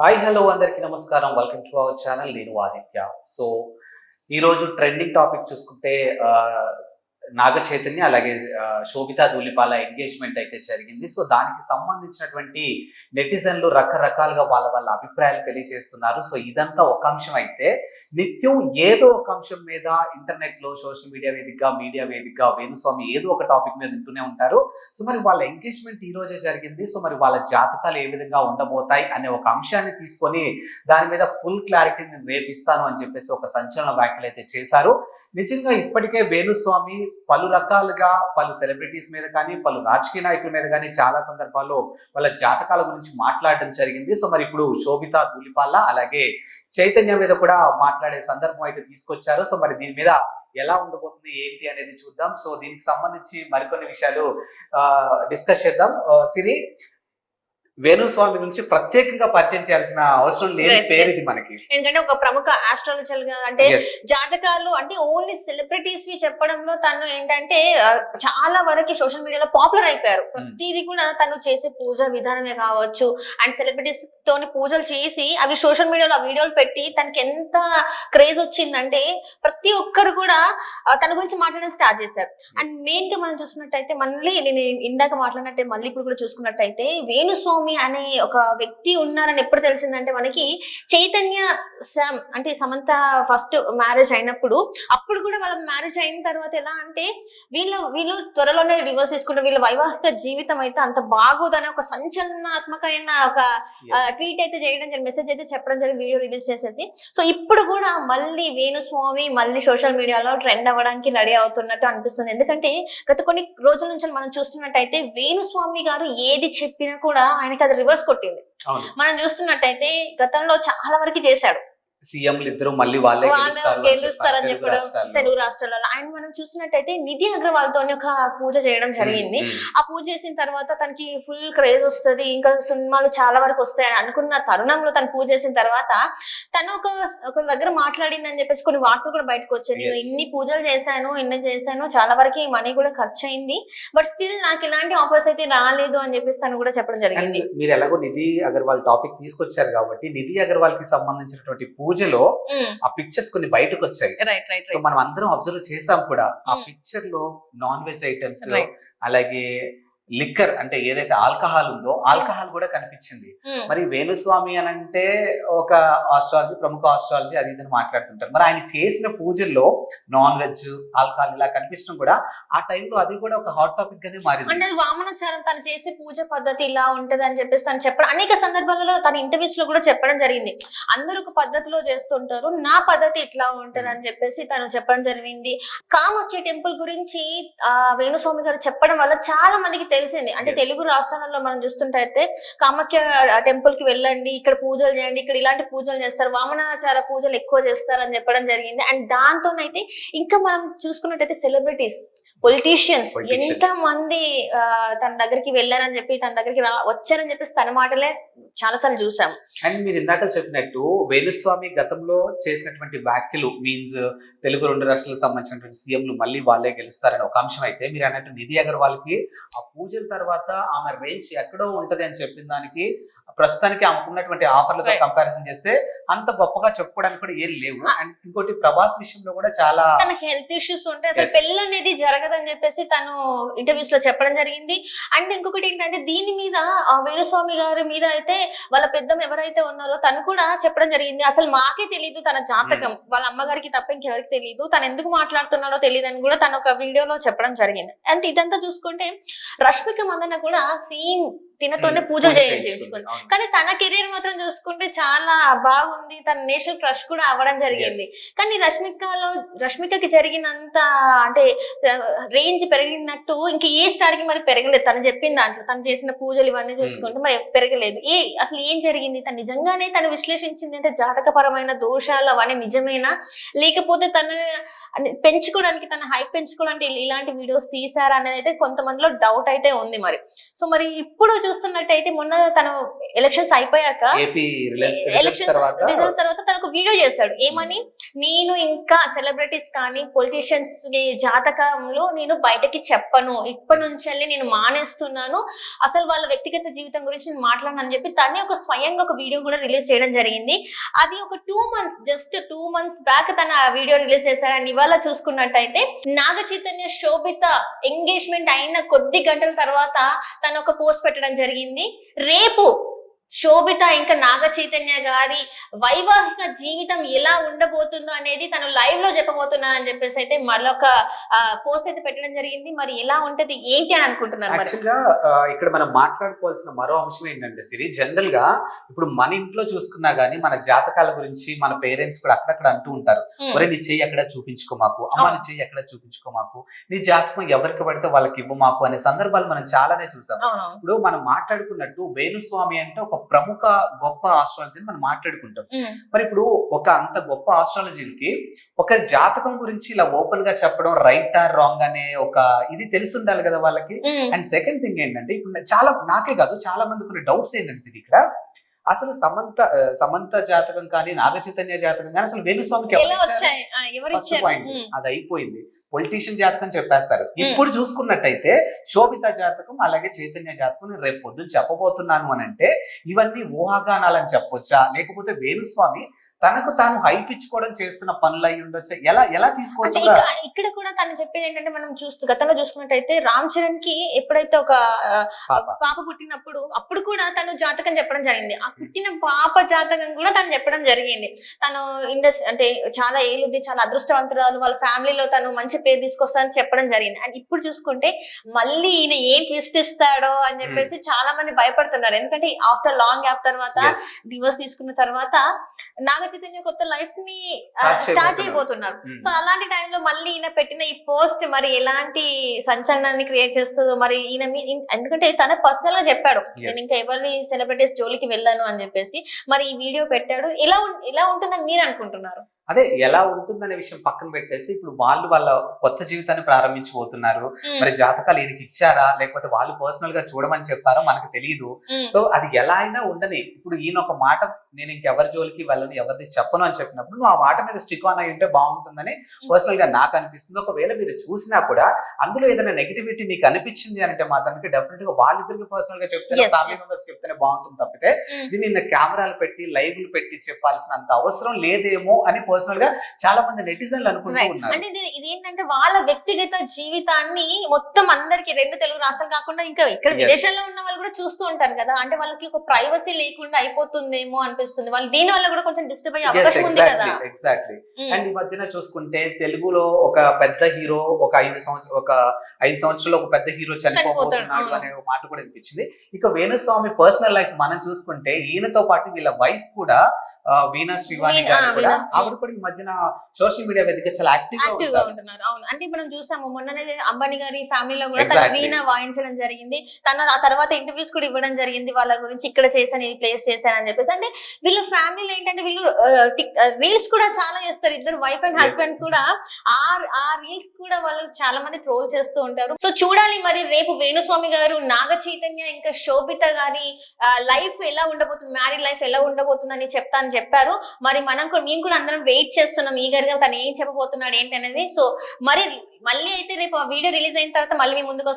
Hi hello అందరికీ నమస్కారం. Welcome to our channel నేను ఆదిత్య. సో ఈరోజు ట్రెండింగ్ టాపిక్ చూసుకుంటే ఆ, నాగ చైతన్య అలాగే శోభితా ధూళిపాల ఎంగేజ్మెంట్ అయితే జరిగింది. సో దానికి సంబంధించినటువంటి నెటిజన్లు రకరకాలుగా వాళ్ళ వాళ్ళ అభిప్రాయాలు తెలియజేస్తున్నారు. సో ఇదంతా ఒక అంశం అయితే నిత్యం ఏదో ఒక అంశం మీద ఇంటర్నెట్లో సోషల్ మీడియా వేదికగా మీడియా వేదికగా వేణుస్వామి ఏదో ఒక టాపిక్ మీద వింటూనే ఉంటారు. సో మరి వాళ్ళ ఎంగేజ్మెంట్ ఈ రోజే జరిగింది. సో మరి వాళ్ళ జాతకాలు ఏ విధంగా ఉండబోతాయి అనే ఒక అంశాన్ని తీసుకొని దాని మీద ఫుల్ క్లారిటీ నేను రేపిస్తాను అని చెప్పేసి ఒక సంచలన వ్యాఖ్యలు అయితే చేశారు. నిజంగా ఇప్పటికే వేణుస్వామి పలు రకాలుగా పలు సెలబ్రిటీస్ మీద కానీ పలు రాజకీయ నాయకుల మీద కానీ చాలా సందర్భాల్లో వాళ్ళ జాతకాల గురించి మాట్లాడడం జరిగింది. సో మరి ఇప్పుడు శోభిత దూలిపాల అలాగే చైతన్య మీద కూడా మాట్లాడే సందర్భం అయితే తీసుకొచ్చారు. సో మరి దీని మీద ఎలా ఉండబోతుంది ఏంటి అనేది చూద్దాం. సో దీనికి సంబంధించి మరికొన్ని విషయాలు డిస్కస్ చేద్దాం. సిరి వేణుస్వామి గురించి ప్రత్యేకంగా పరిచయం చేయాల్సిన అవసరం Yes, పేరు. ఇది మనకి. ఎందుకంటే ఒక ప్రముఖ ఆస్ట్రాలజర్గా అంటే. జాతకాలు అంటే ఓన్లీ సెలబ్రిటీస్ వి చెప్పడంలో తను ఏంటంటే చాలా వరకు సోషల్ మీడియాలో పాపులర్ అయిపోయారు. ప్రతిదీ కూడా తను చేసే పూజ విధానమే కావచ్చు అండ్ సెలబ్రిటీస్ తోని పూజలు చేసి అవి సోషల్ మీడియాలో ఆ వీడియోలు పెట్టి తనకి ఎంత క్రేజ్ వచ్చిందంటే ప్రతి ఒక్కరు కూడా తన గురించి మాట్లాడడం స్టార్ట్ చేశారు. అండ్ మెయిన్గా మనం చూసుకున్నట్టయితే మళ్ళీ నేను ఇందాక మాట్లాడినట్టే మళ్ళీ ఇప్పుడు కూడా చూసుకున్నట్టయితే వేణుస్వామి అనే ఒక వ్యక్తి ఉన్నారని ఎప్పుడు తెలిసిందంటే మనకి చైతన్య శామ్ అంటే సమంత ఫస్ట్ మ్యారేజ్ అయినప్పుడు అప్పుడు కూడా వాళ్ళ మ్యారేజ్ అయిన తర్వాత ఎలా అంటే వీళ్ళ వీళ్ళు త్వరలోనే డివోర్స్ తీసుకుంటారు వీళ్ళ వైవాహిక జీవితం అయితే అంత బాగోదని ఒక సంచలనాత్మకమైన ఒక. ట్వీట్ అయితే చేయడం జరిగింది మెసేజ్ అయితే చెప్పడం జరిగింది వీడియో రిలీజ్ చేసేసి సో ఇప్పుడు కూడా మళ్ళీ వేణుస్వామి మళ్ళీ సోషల్ మీడియాలో ట్రెండ్ అవ్వడానికి రెడీ అవుతున్నట్టు అనిపిస్తుంది ఎందుకంటే గత కొన్ని రోజుల నుంచి మనం చూస్తున్నట్టయితే వేణుస్వామి గారు ఏది చెప్పినా కూడా ఆయనకి అది రివర్స్ కొట్టింది. మనం చూస్తున్నట్టయితే గతంలో చాలా వరకు చేశాడు. సీఎంలు ఇద్దరు మళ్ళీ వాళ్ళే వాళ్ళు గెలుస్తారు అని గెలుస్తారని చెప్పడం రాష్ట్రాల్లో. తెలుగు రాష్ట్రాలలో ఆయన మనం చూస్తున్నట్టయితే నిధి అగ్రవాల్ తోని ఒక పూజ చేయడం జరిగింది. ఆ పూజ చేసిన తర్వాత తనకి ఫుల్ క్రేజ్ వస్తది ఇంకా సినిమాలు చాలా వరకు వస్తాయని అనుకున్న తరుణంలో తను పూజ చేసిన తర్వాత తను ఒక ఒక దగ్గర మాట్లాడిందని చెప్పేసి కొన్ని వార్తలు కూడా బయటకు వచ్చాయి నేను. ఇన్ని పూజలు చేశాను ఇన్ని చేశాను చాలా వరకు ఈ మనీ కూడా ఖర్చు అయింది బట్ స్టిల్ నాకు ఇలాంటి ఆఫర్స్ అయితే రాలేదు అని చెప్పేసి తను కూడా చెప్పడం జరిగింది మీరు ఎలాగో నిధి అగర్వాల్ టాపిక్ తీసుకొచ్చారు కాబట్టి నిధి అగర్వాల్కి సంబంధించినటువంటి పూజలో ఆ పిక్చర్స్ కొన్ని బయటకు వచ్చాయి సో మనం అందరం అబ్జర్వ్ చేసాం కూడా ఆ. పిక్చర్లో నాన్ వెజ్ ఐటమ్స్. అలాగే లిక్కర్ అంటే ఏదైతే ఆల్కహాల్ ఉందో ఆల్కహాల్ కూడా కనిపించింది. మరి వేణుస్వామి అని అంటే ఒక ఆస్ట్రాలజీ ప్రముఖ ఆస్ట్రాలజీ అది ఇది అని మాట్లాడుతుంటారు. మరి ఆయన చేసిన పూజల్లో నాన్ వెజ్ ఆల్కహాల్ ఇలా కనిపించడం కూడా ఆ టైంలో అది కూడా ఒక హాట్ టాపిక్ గానే మారింది. అంటే వామనాచారం తను చేసే పూజ పద్ధతి ఇలా ఉంటది అని చెప్పేసి తను చెప్పడం అనేక సందర్భాలలో తన ఇంటర్వ్యూస్లో కూడా చెప్పడం జరిగింది. అందరూ ఒక పద్ధతిలో చేస్తుంటారు నా పద్ధతి ఇట్లా ఉంటది అని చెప్పేసి తను చెప్పడం జరిగింది. కామాఖ్య టెంపుల్ గురించి ఆ వేణుస్వామి గారు చెప్పడం వల్ల చాలా మందికి తెలిసింది అంటే. తెలుగు రాష్ట్రాలలో మనం చూస్తుంటే కామాఖ్య టెంపుల్కి వెళ్ళండి ఇక్కడ పూజలు చేయండి ఇక్కడ ఇలాంటి పూజలు చేస్తారు వామనాచార పూజలు ఎక్కువ చేస్తారు అని చెప్పడం జరిగింది అండ్ దాంతోనైతే ఇంకా మనం చూసుకున్నట్టయితే సెలబ్రిటీస్ పొలిటీషియన్స్. ఎంత మంది ఆ, తన దగ్గరికి వెళ్ళారని చెప్పి తన దగ్గరికి వచ్చారని చెప్పేసి తన మాటలే చాలా సార్లు చూసాం అండ్ మీరు ఇందాక చెప్పినట్టు వేణుస్వామి గతంలో చేసినటువంటి వ్యాఖ్యలు మీన్స్ తెలుగు రెండు రాష్ట్రాలకు సంబంధించినటువంటి సీఎంలు మళ్ళీ వాళ్ళే గెలుస్తారని ఒక అంశం అయితే మీరు అన్నట్టు నిధి అగర్వాల్కి ఆ పూజల తర్వాత ఆమె రేంజ్ ఎక్కడో ఉంటది అని చెప్పిన దానికి ప్రస్తుతానికి ఆమెకున్నటువంటి ఆఫర్లతో. కంపారిజన్ చేస్తే అంత గొప్పగా చెప్పుకోవడానికి కూడా ఏం లేవు అండ్ ఇంకోటి ప్రభాస్ విషయంలో కూడా చాలా తన హెల్త్ ఇష్యూస్ ఉంటే అసలు. పెళ్ళి అనేది జరగదని చెప్పేసి తను ఇంటర్వ్యూస్లో చెప్పడం జరిగింది అండ్ ఇంకొకటి ఏంటంటే దీని మీద ఆ వేణుస్వామి గారి మీద అయితే వాళ్ళ పెద్దమ్మ ఎవరైతే ఉన్నారో తను కూడా చెప్పడం జరిగింది. అసలు మాకే తెలియదు తన జాతకం. వాళ్ళ అమ్మగారికి తప్ప ఇంకెవరికి తెలియదు తను ఎందుకు మాట్లాడుతున్నాడో తెలియదు అని కూడా తను ఒక వీడియోలో చెప్పడం జరిగింది. అంటే ఇదంతా చూసుకుంటే రష్మిక మందన కూడా సేమ్ తినతోనే పూజలు చేయించుకుంది. అవును. కానీ తన కెరీర్ మాత్రం చూసుకుంటే చాలా బాగుంది. తన నేషనల్ క్రష్ కూడా అవ్వడం జరిగింది. కానీ రష్మికలో రష్మికకి జరిగినంత అంటే రేంజ్ పెరిగినట్టు ఇంకా ఏ స్టార్కి మరి పెరగలేదు. తను చెప్పిన దాంట్లో తను చేసిన పూజలు ఇవన్నీ చూసుకుంటే మరి పెరగలేదు. ఏ అసలు ఏం జరిగింది? తను నిజంగానే తను విశ్లేషించింది అంటే జాతకపరమైన దోషాలు అవన్నీ నిజమేనా? లేకపోతే తను పెంచుకోవడానికి తన హైప్ పెంచుకోవడానికి ఇలాంటి వీడియోస్ తీసారా అనేది అయితే కొంతమందిలో డౌట్ అయితే ఉంది మరి. సో మరి ఇప్పుడు చూస్తున్నట్టయితే మొన్న తను ఎలక్షన్స్ అయిపోయాక ఎలక్షన్స్ తర్వాత రిజల్ట్ తర్వాత తనకు వీడియో చేశాడు. ఏమని? నేను ఇంకా సెలబ్రిటీస్ కానీ పొలిటీషియన్స్ జాతకంలో నేను బయటకి చెప్పను. ఇప్పటి నుంచి నేను మానేస్తున్నాను. అసలు వాళ్ళ వ్యక్తిగత జీవితం గురించి నేను మాట్లాడను అని చెప్పి తనే ఒక స్వయంగా ఒక వీడియో కూడా రిలీజ్ చేయడం జరిగింది. అది ఒక two months just two months back తన వీడియో రిలీజ్ అండ్ ఇవాళ చూసుకున్నట్టయితే నాగ చైతన్య శోభిత ఎంగేజ్మెంట్ అయిన కొద్ది గంటల తర్వాత తను ఒక పోస్ట్ పెట్టడం జరిగింది. రేపు శోభిత ఇంకా నాగ చైతన్య గారి వైవాహిక జీవితం ఎలా ఉండబోతుందో అనేది తను లైవ్లో చెప్పబోతున్నాను అని చెప్పేసి అయితే మరొక పోస్ట్ అయితే పెట్టడం జరిగింది. మరి ఎలా ఉంటది ఏంటి అని అనుకుంటున్నారు మరి? ఇక్కడ మనం మాట్లాడుకోవాల్సిన మరో అంశం ఏంటంటే సిరి జనరల్గా ఇప్పుడు మన ఇంట్లో చూసుకున్నా గానీ మన జాతకాల గురించి మన పేరెంట్స్ కూడా అక్కడక్కడ అంటూ ఉంటారు. ఉమ్, ఒరే నీ చెయ్యి ఎక్కడ చూపించుకో మాకు? అమ్మ నీ చెయ్యి ఎక్కడ చూపించుకో మాకు? నీ జాతకం ఎవరికి పడితే వాళ్ళకి ఇవ్వు మాకు? అనే సందర్భాలు మనం చాలానే చూసాం. ఇప్పుడు మనం మాట్లాడుకున్నట్టు వేణుస్వామి అంటే ఒక ప్రముఖ గొప్ప ఆస్ట్రాలజీని మనం మాట్లాడుకుంటాం. మరి ఇప్పుడు ఒక అంత గొప్ప ఆస్ట్రాలజీకి ఒక జాతకం గురించి ఇలా ఓపెన్గా చెప్పడం రైట్ ఆర్ రాంగ్ అనే ఒక ఇది తెలిసి ఉండాలి కదా వాళ్ళకి. అండ్ సెకండ్ థింగ్ ఏంటంటే ఇప్పుడు చాలా నాకే కాదు చాలా మందికి ఉన్న డౌట్స్ ఏంటంటే ఇక్కడ అసలు సమంత సమంత జాతకం కానీ నాగ చైతన్య జాతకం కానీ అసలు వేణుస్వామికి పాయింట్ అది అయిపోయింది. పొలిటీషియన్ జాతకం చెప్పేస్తారు. ఇప్పుడు చూసుకున్నట్టయితే శోభిత జాతకం అలాగే చైతన్య జాతకం నేను రేపు పొద్దున్న చెప్పబోతున్నాను అని అంటే ఇవన్నీ ఊహాగానాలని చెప్పొచ్చా? లేకపోతే వేణుస్వామి తనకు తాను హైప్ ఇచ్చుకోవడం చేస్తున్న పనులు అయి ఉండొచ్చా? ఎలా ఎలా తీసుకోవచ్చు? ఇక- ఇక్కడ కూడా తను చెప్పేది ఏంటంటే మనం చూస్తూ గతంలో చూసుకున్నట్టయితే రామ్ చరణ్కి ఎప్పుడైతే ఒక పాప. పాప పుట్టినప్పుడు అప్పుడు కూడా తను జాతకం చెప్పడం జరిగింది. ఆ పుట్టిన పాప జాతకం కూడా తను చెప్పడం జరిగింది. తను ఇండస్ అంటే చాలా ఏలుది చాలా అదృష్టవంతురాలు వాళ్ళ ఫ్యామిలీలో తను మంచి పేరు తీసుకొస్తానని చెప్పడం జరిగింది. అండ్ ఇప్పుడు చూసుకుంటే మళ్ళీ ఈయన ఏం ట్విస్ట్ ఇస్తాడో అని చెప్పేసి చాలా మంది భయపడుతున్నారు. ఎందుకంటే ఆఫ్టర్ లాంగ్ గ్యాప్ తర్వాత. డివోర్స్ తీసుకున్న తర్వాత నాగ చైతన్య కొత్త లైఫ్ని స్టార్ట్ చేయబోతున్నారు. ఉమ్. సో అలాంటి టైంలో మళ్ళీ ఈయన పెట్టిన ఈ పోస్ట్ మరి ఎలాంటి సంచలనాన్ని క్రియేట్ చేస్తుందో మరి ఈయన ఎందుకంటే తన పర్సనల్గా చెప్పాడు. నేను ఇంకా ఎవరిని సెలబ్రిటీస్ జోలికి వెళ్ళాను అని చెప్పేసి మరి ఈ వీడియో పెట్టాడు. ఎలా ఎలా ఉంటుందని మీరు అనుకుంటున్నారు? అదే ఎలా ఉంటుందనే విషయం పక్కన పెట్టేసి ఇప్పుడు వాళ్ళు వాళ్ళ కొత్త జీవితాన్ని ప్రారంభించబోతున్నారు మరి జాతకాలు ఈయనకి ఇచ్చారా? లేకపోతే వాళ్ళు పర్సనల్గా చూడమని చెప్పారా మనకు తెలియదు సో అది ఎలా అయినా ఉండని. ఇప్పుడు ఈయన ఒక మాట నేను ఇంకెవరి జోలికి వెళ్ళను ఎవరిది చెప్పను అని చెప్పినప్పుడు నువ్వు ఆ మాట మీద స్టిక్ ఆన్ అయి ఉంటే బాగుంటుందని పర్సనల్గా నాకు అనిపిస్తుంది. ఒకవేళ మీరు చూసినా కూడా అందులో ఏదైనా నెగిటివిటీ మీకు అనిపించింది అంటే మాత్రానికి డెఫినెట్గా వాళ్ళిద్దరికి పర్సనల్గా చెప్తే ఫ్యామిలీ. మెంబర్స్ చెప్తేనే బాగుంటుంది తప్పితే. దీన్ని కెమెరాలు పెట్టి లైవ్లు పెట్టి చెప్పాల్సినంత అవసరం లేదేమో అని పర్సనల్ గా చాలా మంది నెటిజన్లు అనుకుంటూ Right. ఉన్నారు. అంటే ఇది ఇదేంటంటే వాళ్ళ వ్యక్తిగత జీవితాన్ని మొత్తం అందరికి రెండు తెలుగు రాష్ట్రాలు కాకుండా ఇంకా ఇక్కడ. విదేశాల్లో ఉన్న వాళ్ళు కూడా చూస్తూ ఉంటారు కదా. అంటే వాళ్ళకి ఒక ప్రైవసీ లేకుండా అయిపోతుందేమో అనిపిస్తుంది. వాళ్ళు దీని వల్ల కూడా కొంచెం డిస్టర్బ్ అయ్యే అవకాశం ఉంది కదా. ఎగ్జాక్ట్లీ అండ్ ఈ మధ్యన చూసుకుంటే తెలుగులో ఒక పెద్ద హీరో ఒక ఐదు సంవత్సరం ఒక ఐదు సంవత్సరాలు ఒక పెద్ద హీరో చనిపోతున్నాడు అవును. అనే ఒక మాట కూడా అనిపించింది ఇక వేణుస్వామి పర్సనల్ లైఫ్ మనం చూసుకుంటే ఈయనతో పాటు వీళ్ళ వైఫ్ కూడా వీణా శ్రీవాణి వీణా, గారు కూడా వీణా. ఆవిడ కూడా ఈ మధ్యన సోషల్ మీడియా వేదిక చాలా యాక్టివ్గా ఉంటున్నారు. అవును. అంటే మనం చూసాము మొన్ననే అంబానీ గారి ఫ్యామిలీలో కూడా తన. వీణ వాయించడం జరిగింది. తన ఆ తర్వాత ఇంటర్వ్యూస్ కూడా ఇవ్వడం జరిగింది. వాళ్ళ గురించి ఇక్కడ చేశాను ఇది ప్లేస్ చేశాను అని చెప్పేసి. అంటే వీళ్ళ ఫ్యామిలీలో ఏంటంటే వీళ్ళు రీల్స్ కూడా చాలా చేస్తారు. ఇద్దరు వైఫ్ అండ్. హస్బెండ్ కూడా ఆ ఆ రీల్స్ కూడా వాళ్ళు చాలా మంది ట్రోల్ చేస్తూ ఉంటారు. సో చూడాలి మరి రేపు వేణుస్వామి గారు నాగ చైతన్య ఇంకా శోభిత గారి లైఫ్ ఎలా ఉండబోతుంది మ్యారీడ్ లైఫ్ ఎలా ఉండబోతుందని చెప్తా అని చెప్పారు. మరి మనం కూడా మేము కూడా అందరం వెయిట్ చేస్తున్నాం. ఈగర్గా తను ఏం చెప్పబోతున్నాడు ఏంటి అనేది. సో మరి మళ్ళీ అయితే రేపు ఆ వీడియో రిలీజ్ అయిన తర్వాత మళ్ళీ మీ ముందుకు